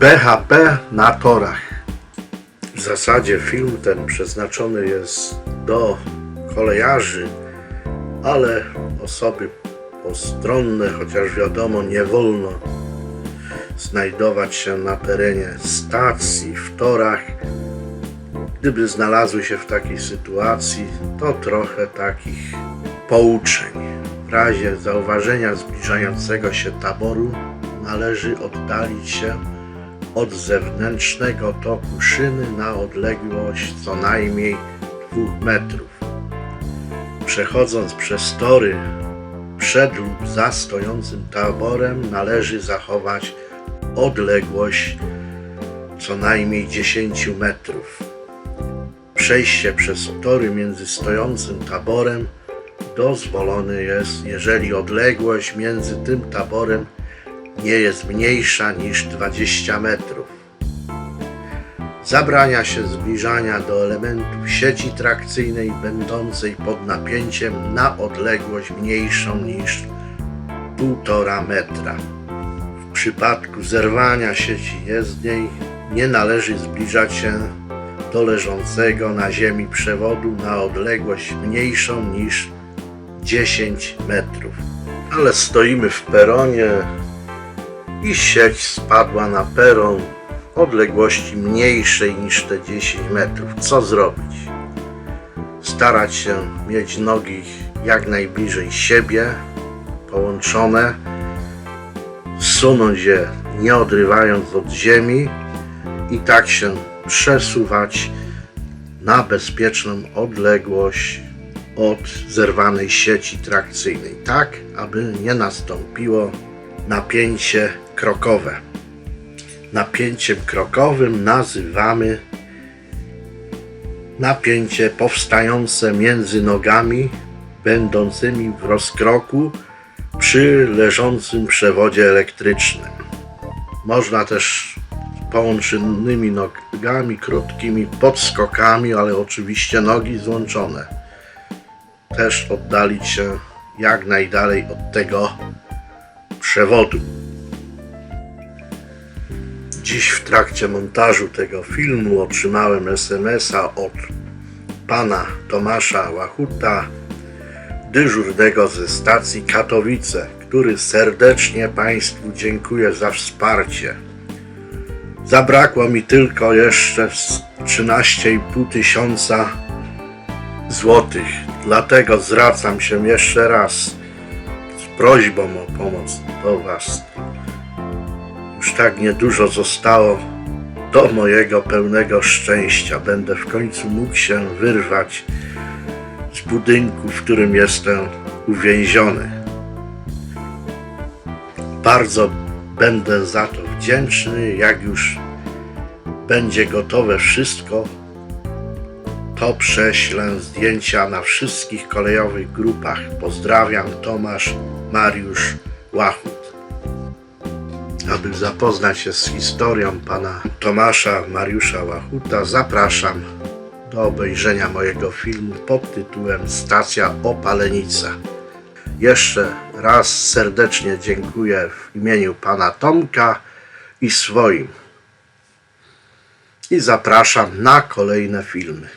BHP na torach. W zasadzie film ten przeznaczony jest do kolejarzy, ale osoby postronne, chociaż wiadomo, nie wolno znajdować się na terenie stacji, w torach. Gdyby znalazły się w takiej sytuacji, to trochę takich pouczeń. W razie zauważenia zbliżającego się taboru należy oddalić się od zewnętrznego toku szyny na odległość co najmniej 2 metrów. Przechodząc przez tory przed lub za stojącym taborem należy zachować odległość co najmniej 10 metrów. Przejście przez tory między stojącym taborem dozwolone jest, jeżeli odległość między tym taborem nie jest mniejsza niż 20 metrów. Zabrania się zbliżania do elementów sieci trakcyjnej będącej pod napięciem na odległość mniejszą niż 1,5 metra. W przypadku zerwania sieci jezdniej nie należy zbliżać się do leżącego na ziemi przewodu na odległość mniejszą niż 10 metrów. Ale stoimy w peronie i sieć spadła na peron odległości mniejszej niż te 10 metrów. Co zrobić? Starać się mieć nogi jak najbliżej siebie, połączone, zsunąć je nie odrywając od ziemi i tak się przesuwać na bezpieczną odległość od zerwanej sieci trakcyjnej, tak aby nie nastąpiło napięcie krokowe. Napięciem krokowym nazywamy napięcie powstające między nogami będącymi w rozkroku przy leżącym przewodzie elektrycznym. Można też połączonymi nogami krótkimi podskokami, ale oczywiście nogi złączone. Też oddalić się jak najdalej od tego przewodu. Dziś w trakcie montażu tego filmu otrzymałem SMS-a od pana Tomasza Łachuta, dyżurnego ze stacji Katowice, który serdecznie Państwu dziękuję za wsparcie. Zabrakło mi tylko jeszcze 13,5 tysiąca złotych. Dlatego zwracam się jeszcze raz z prośbą o pomoc do Was. Już tak niedużo zostało do mojego pełnego szczęścia. Będę w końcu mógł się wyrwać z budynku, w którym jestem uwięziony. Bardzo będę za to wdzięczny, jak już będzie gotowe wszystko, to prześlę zdjęcia na wszystkich kolejowych grupach. Pozdrawiam, Tomasz Mariusz Łachut. Aby zapoznać się z historią pana Tomasza Mariusza Łachuta, zapraszam do obejrzenia mojego filmu pod tytułem Stacja Opalenica. Jeszcze raz serdecznie dziękuję w imieniu pana Tomka i swoim. I zapraszam na kolejne filmy.